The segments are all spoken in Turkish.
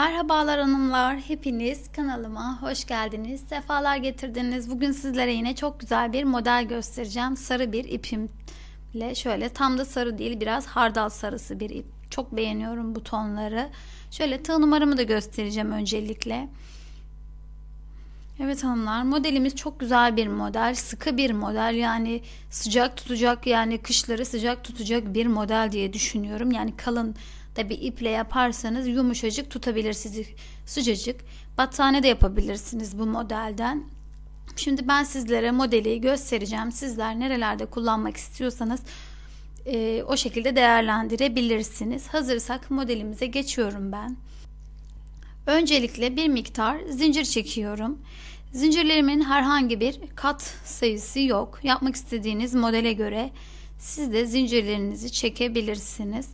Merhabalar hanımlar, hepiniz kanalıma hoş geldiniz, sefalar getirdiniz. Bugün sizlere yine çok güzel bir model göstereceğim. Sarı bir ipimle şöyle tam da sarı değil biraz hardal sarısı bir ip. Çok beğeniyorum bu tonları. Şöyle tığ numaramı da göstereceğim öncelikle. Evet hanımlar modelimiz çok güzel bir model sıkı bir model yani sıcak tutacak yani kışları sıcak tutacak bir model diye düşünüyorum yani kalın da bir iple yaparsanız yumuşacık tutabilir sizi sıcacık battaniye de yapabilirsiniz bu modelden şimdi ben sizlere modeli göstereceğim sizler nerelerde kullanmak istiyorsanız e, o şekilde değerlendirebilirsiniz hazırsak modelimize geçiyorum ben Öncelikle bir miktar zincir çekiyorum. Zincirlerimin herhangi bir kat sayısı yok. Yapmak istediğiniz modele göre siz de zincirlerinizi çekebilirsiniz.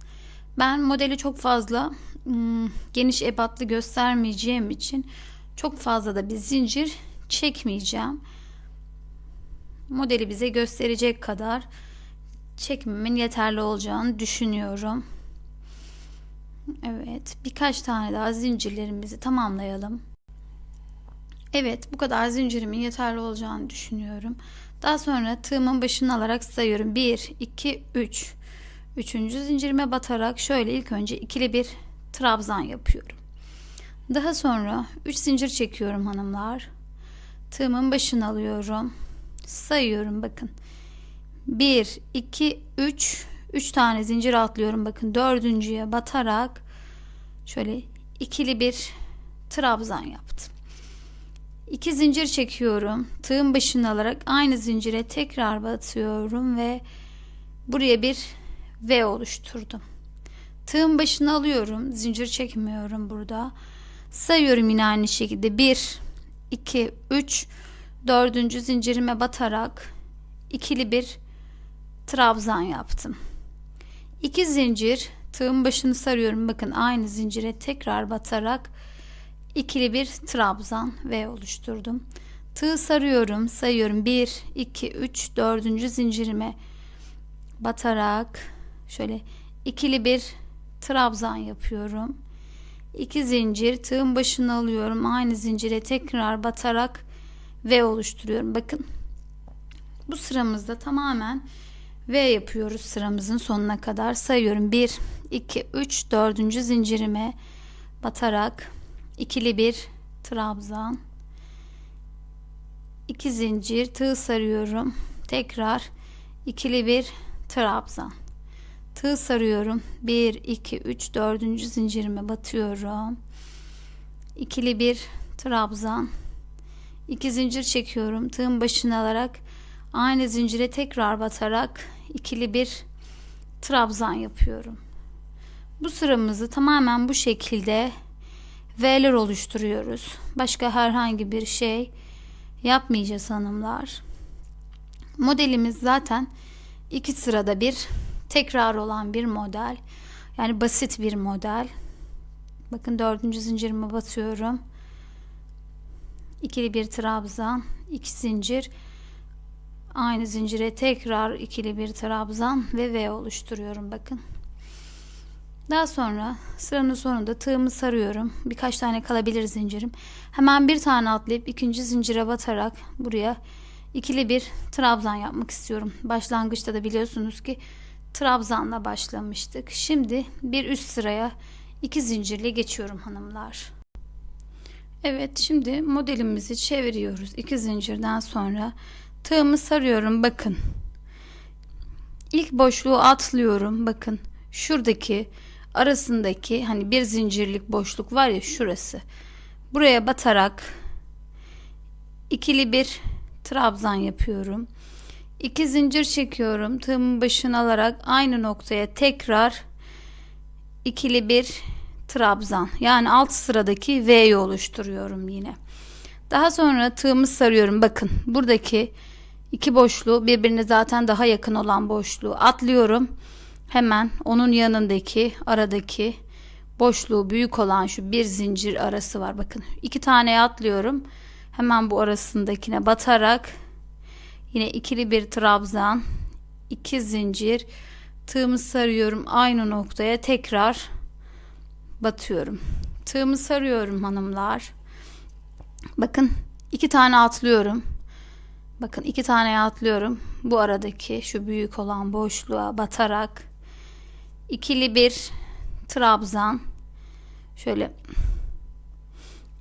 Ben modeli çok fazla ım, geniş ebatlı göstermeyeceğim için çok fazla da bir zincir çekmeyeceğim. Modeli bize gösterecek kadar çekmemin yeterli olacağını düşünüyorum. Evet, birkaç tane daha zincirlerimizi tamamlayalım. Evet, bu kadar zincirimin yeterli olacağını düşünüyorum. Daha sonra tığımın başını alarak sayıyorum. 1, 2, 3. Üçüncü zincirime batarak şöyle ilk önce ikili bir trabzan yapıyorum. Daha sonra 3 zincir çekiyorum hanımlar. Tığımın başını alıyorum. Sayıyorum bakın. 1, 2, 3. 3 tane zincir atlıyorum. Bakın dördüncüye batarak şöyle ikili bir trabzan yaptım. 2 zincir çekiyorum. Tığın başını alarak aynı zincire tekrar batıyorum ve buraya bir V oluşturdum. Tığın başını alıyorum. Zincir çekmiyorum burada. Sayıyorum yine aynı şekilde. 1 2 3 dördüncü zincirime batarak ikili bir trabzan yaptım. 2 zincir tığın başını sarıyorum. Bakın aynı zincire tekrar batarak ikili bir trabzan V oluşturdum. Tığ sarıyorum, sayıyorum. 1 2 3 4. zincirime batarak şöyle ikili bir trabzan yapıyorum. 2 zincir tığın başını alıyorum. Aynı zincire tekrar batarak V oluşturuyorum. Bakın. Bu sıramızda tamamen V yapıyoruz sıramızın sonuna kadar. Sayıyorum. 1, 2, 3, 4. zincirime batarak ikili bir trabzan. 2 zincir tığ sarıyorum. Tekrar ikili bir trabzan. Tığ sarıyorum. 1, 2, 3, 4. zincirime batıyorum. İkili bir trabzan. 2 zincir çekiyorum. Tığın başını alarak aynı zincire tekrar batarak ikili bir trabzan yapıyorum. Bu sıramızı tamamen bu şekilde V'ler oluşturuyoruz. Başka herhangi bir şey yapmayacağız hanımlar. Modelimiz zaten iki sırada bir tekrar olan bir model. Yani basit bir model. Bakın dördüncü zincirime batıyorum. İkili bir trabzan, iki zincir aynı zincire tekrar ikili bir trabzan ve V oluşturuyorum bakın. Daha sonra sıranın sonunda tığımı sarıyorum. Birkaç tane kalabilir zincirim. Hemen bir tane atlayıp ikinci zincire batarak buraya ikili bir trabzan yapmak istiyorum. Başlangıçta da biliyorsunuz ki trabzanla başlamıştık. Şimdi bir üst sıraya iki zincirle geçiyorum hanımlar. Evet şimdi modelimizi çeviriyoruz. İki zincirden sonra tığımı sarıyorum bakın. İlk boşluğu atlıyorum bakın. Şuradaki arasındaki hani bir zincirlik boşluk var ya şurası. Buraya batarak ikili bir trabzan yapıyorum. İki zincir çekiyorum. Tığımın başını alarak aynı noktaya tekrar ikili bir trabzan. Yani alt sıradaki V'yi oluşturuyorum yine. Daha sonra tığımı sarıyorum. Bakın buradaki iki boşluğu birbirine zaten daha yakın olan boşluğu atlıyorum. Hemen onun yanındaki aradaki boşluğu büyük olan şu bir zincir arası var. Bakın iki tane atlıyorum. Hemen bu arasındakine batarak yine ikili bir trabzan, iki zincir, tığımı sarıyorum aynı noktaya tekrar batıyorum. Tığımı sarıyorum hanımlar. Bakın iki tane atlıyorum. Bakın iki tane atlıyorum. Bu aradaki şu büyük olan boşluğa batarak ikili bir trabzan şöyle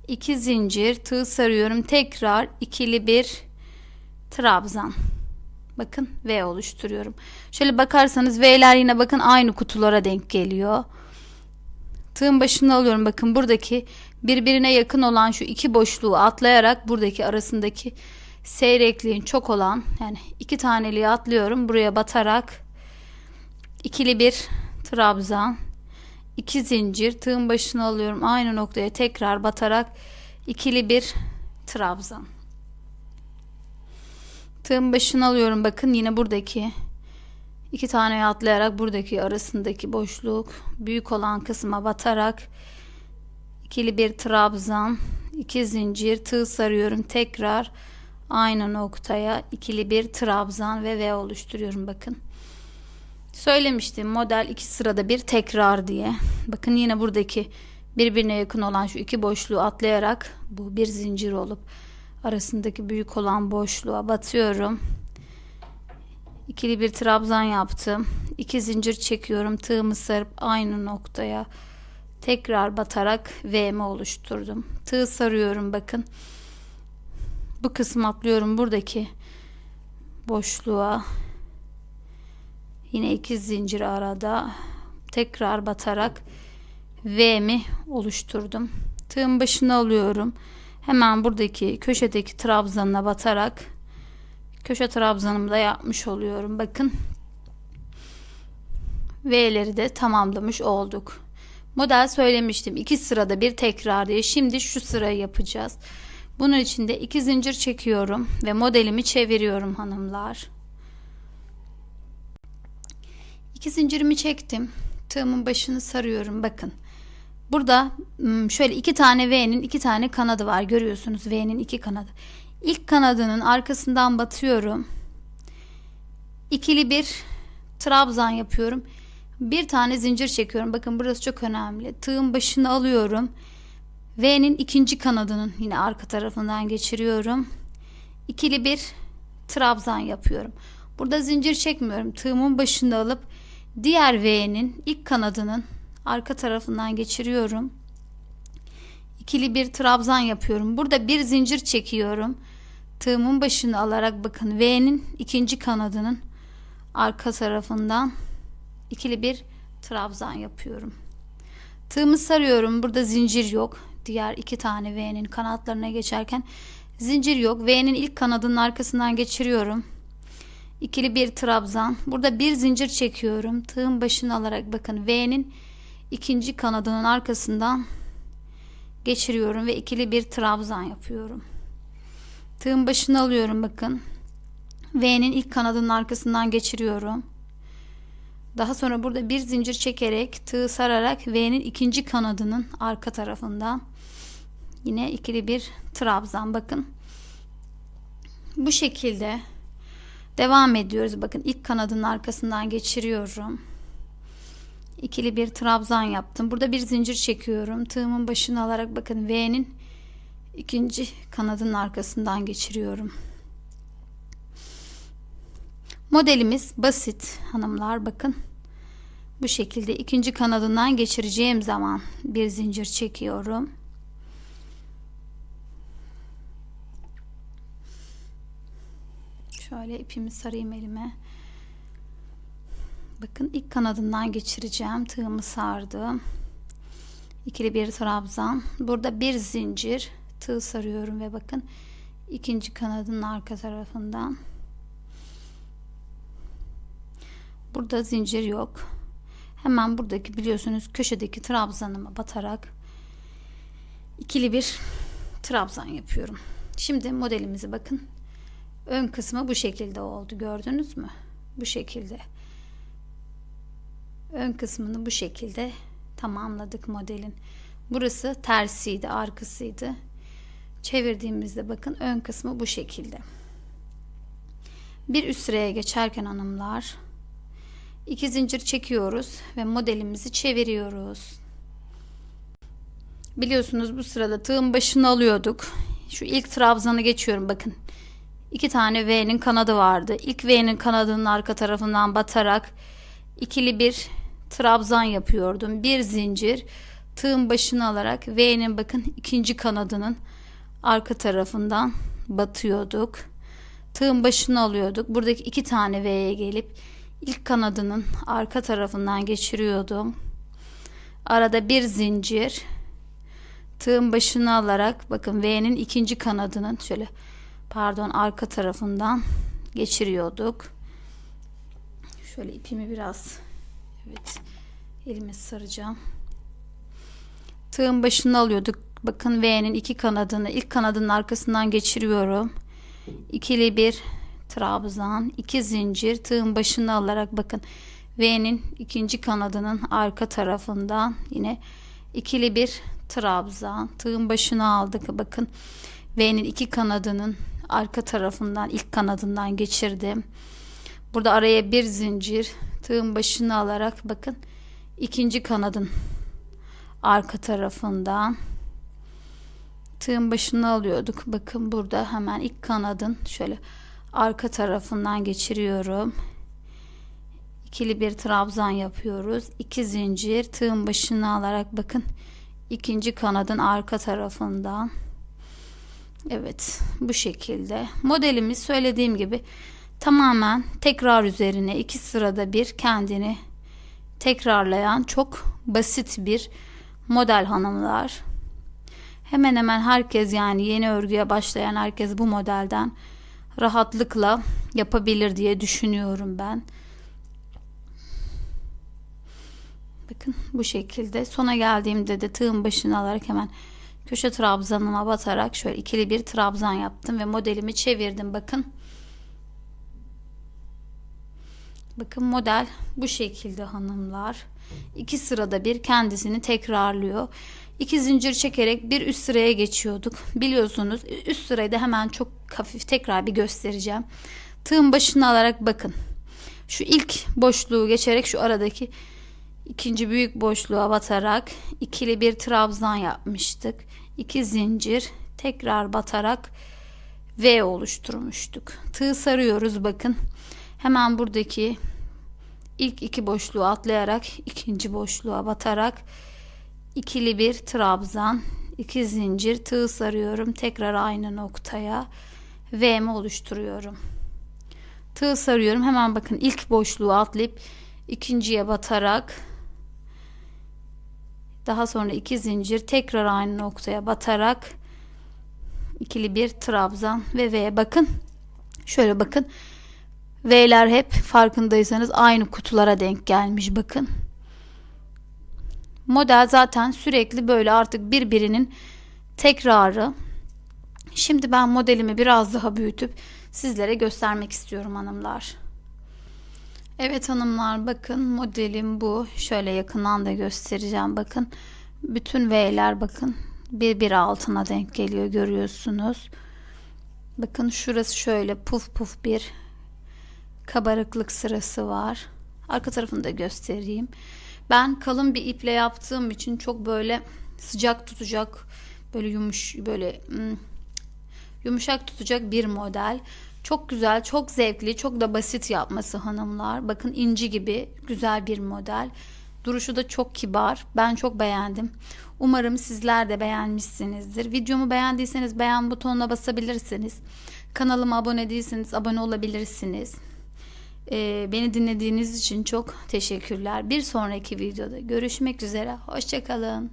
iki zincir tığ sarıyorum. Tekrar ikili bir trabzan. Bakın V oluşturuyorum. Şöyle bakarsanız V'ler yine bakın aynı kutulara denk geliyor. Tığın başını alıyorum. Bakın buradaki birbirine yakın olan şu iki boşluğu atlayarak buradaki arasındaki seyrekliğin çok olan yani iki taneliği atlıyorum. Buraya batarak ikili bir trabzan iki zincir tığın başını alıyorum. Aynı noktaya tekrar batarak ikili bir trabzan. Tığın başını alıyorum. Bakın yine buradaki iki tane atlayarak buradaki arasındaki boşluk büyük olan kısma batarak ikili bir trabzan iki zincir tığ sarıyorum. Tekrar aynı noktaya ikili bir trabzan ve V oluşturuyorum. Bakın. Söylemiştim model iki sırada bir tekrar diye. Bakın yine buradaki birbirine yakın olan şu iki boşluğu atlayarak bu bir zincir olup arasındaki büyük olan boşluğa batıyorum. İkili bir trabzan yaptım. İki zincir çekiyorum. Tığımı sarıp aynı noktaya tekrar batarak V'mi oluşturdum. Tığ sarıyorum bakın. Bu kısmı atlıyorum. Buradaki boşluğa yine iki zincir arada tekrar batarak V'mi oluşturdum. Tığın başına alıyorum hemen buradaki köşedeki trabzanına batarak köşe trabzanımı da yapmış oluyorum. Bakın. V'leri de tamamlamış olduk. Model söylemiştim. İki sırada bir tekrar diye. Şimdi şu sırayı yapacağız. Bunun için de iki zincir çekiyorum ve modelimi çeviriyorum hanımlar. İki zincirimi çektim. Tığımın başını sarıyorum. Bakın burada şöyle iki tane V'nin iki tane kanadı var görüyorsunuz V'nin iki kanadı İlk kanadının arkasından batıyorum. İkili bir trabzan yapıyorum. Bir tane zincir çekiyorum. Bakın burası çok önemli. Tığın başını alıyorum. V'nin ikinci kanadının yine arka tarafından geçiriyorum. İkili bir trabzan yapıyorum. Burada zincir çekmiyorum. Tığımın başını alıp diğer V'nin ilk kanadının arka tarafından geçiriyorum. İkili bir trabzan yapıyorum. Burada bir zincir çekiyorum tığımın başını alarak bakın V'nin ikinci kanadının arka tarafından ikili bir trabzan yapıyorum. Tığımı sarıyorum. Burada zincir yok. Diğer iki tane V'nin kanatlarına geçerken zincir yok. V'nin ilk kanadının arkasından geçiriyorum. İkili bir trabzan. Burada bir zincir çekiyorum. Tığın başını alarak bakın V'nin ikinci kanadının arkasından geçiriyorum ve ikili bir trabzan yapıyorum. Tığın başını alıyorum bakın. V'nin ilk kanadının arkasından geçiriyorum. Daha sonra burada bir zincir çekerek tığ sararak V'nin ikinci kanadının arka tarafından yine ikili bir trabzan bakın. Bu şekilde devam ediyoruz. Bakın ilk kanadının arkasından geçiriyorum. İkili bir trabzan yaptım. Burada bir zincir çekiyorum. Tığımın başını alarak bakın V'nin ikinci kanadın arkasından geçiriyorum. Modelimiz basit hanımlar bakın. Bu şekilde ikinci kanadından geçireceğim zaman bir zincir çekiyorum. Şöyle ipimi sarayım elime. Bakın ilk kanadından geçireceğim. Tığımı sardım. İkili bir trabzan. Burada bir zincir. Tığ sarıyorum ve bakın ikinci kanadın arka tarafından. Burada zincir yok. Hemen buradaki biliyorsunuz köşedeki trabzanıma batarak ikili bir trabzan yapıyorum. Şimdi modelimizi bakın. Ön kısmı bu şekilde oldu. Gördünüz mü? Bu şekilde ön kısmını bu şekilde tamamladık modelin burası tersiydi arkasıydı çevirdiğimizde bakın ön kısmı bu şekilde. Bir üst sıraya geçerken hanımlar iki zincir çekiyoruz ve modelimizi çeviriyoruz. Biliyorsunuz bu sırada tığın başını alıyorduk. Şu ilk trabzanı geçiyorum bakın. İki tane V'nin kanadı vardı. İlk V'nin kanadının arka tarafından batarak ikili bir trabzan yapıyordum. Bir zincir tığın başını alarak V'nin bakın ikinci kanadının arka tarafından batıyorduk. Tığın başını alıyorduk. Buradaki iki tane V'ye gelip ilk kanadının arka tarafından geçiriyordum. Arada bir zincir tığın başını alarak bakın V'nin ikinci kanadının şöyle pardon arka tarafından geçiriyorduk. Şöyle ipimi biraz evet elime saracağım. Tığın başını alıyorduk. Bakın V'nin iki kanadını ilk kanadının arkasından geçiriyorum. İkili bir trabzan, iki zincir tığın başını alarak bakın V'nin ikinci kanadının arka tarafından yine ikili bir trabzan tığın başını aldık bakın V'nin iki kanadının arka tarafından ilk kanadından geçirdim burada araya bir zincir tığın başını alarak bakın ikinci kanadın arka tarafından tığın başını alıyorduk. Bakın burada hemen ilk kanadın şöyle arka tarafından geçiriyorum. İkili bir trabzan yapıyoruz. İki zincir tığın başını alarak bakın ikinci kanadın arka tarafından. Evet bu şekilde. Modelimiz söylediğim gibi tamamen tekrar üzerine iki sırada bir kendini tekrarlayan çok basit bir model hanımlar hemen hemen herkes yani yeni örgüye başlayan herkes bu modelden rahatlıkla yapabilir diye düşünüyorum ben. Bakın bu şekilde. Sona geldiğimde de tığın başını alarak hemen köşe trabzanıma batarak şöyle ikili bir trabzan yaptım ve modelimi çevirdim. Bakın. Bakın model bu şekilde hanımlar. İki sırada bir kendisini tekrarlıyor. İki zincir çekerek bir üst sıraya geçiyorduk. Biliyorsunuz üst sırayı da hemen çok hafif tekrar bir göstereceğim. Tığın başını alarak bakın. Şu ilk boşluğu geçerek şu aradaki ikinci büyük boşluğa batarak ikili bir trabzan yapmıştık. İki zincir tekrar batarak V oluşturmuştuk. Tığ sarıyoruz bakın. Hemen buradaki ilk iki boşluğu atlayarak ikinci boşluğa batarak ikili bir trabzan, iki zincir tığ sarıyorum. Tekrar aynı noktaya V'mi oluşturuyorum. Tığ sarıyorum. Hemen bakın ilk boşluğu atlayıp ikinciye batarak daha sonra iki zincir tekrar aynı noktaya batarak ikili bir trabzan ve V bakın şöyle bakın V'ler hep farkındaysanız aynı kutulara denk gelmiş bakın model zaten sürekli böyle artık birbirinin tekrarı şimdi ben modelimi biraz daha büyütüp sizlere göstermek istiyorum hanımlar Evet hanımlar bakın modelim bu. Şöyle yakından da göstereceğim bakın. Bütün V'ler bakın bir bir altına denk geliyor görüyorsunuz. Bakın şurası şöyle puf puf bir kabarıklık sırası var. Arka tarafını da göstereyim. Ben kalın bir iple yaptığım için çok böyle sıcak tutacak böyle yumuş böyle hmm, yumuşak tutacak bir model. Çok güzel, çok zevkli, çok da basit yapması hanımlar. Bakın inci gibi güzel bir model. Duruşu da çok kibar. Ben çok beğendim. Umarım sizler de beğenmişsinizdir. Videomu beğendiyseniz beğen butonuna basabilirsiniz. Kanalıma abone değilseniz abone olabilirsiniz. Ee, beni dinlediğiniz için çok teşekkürler. Bir sonraki videoda görüşmek üzere. Hoşçakalın.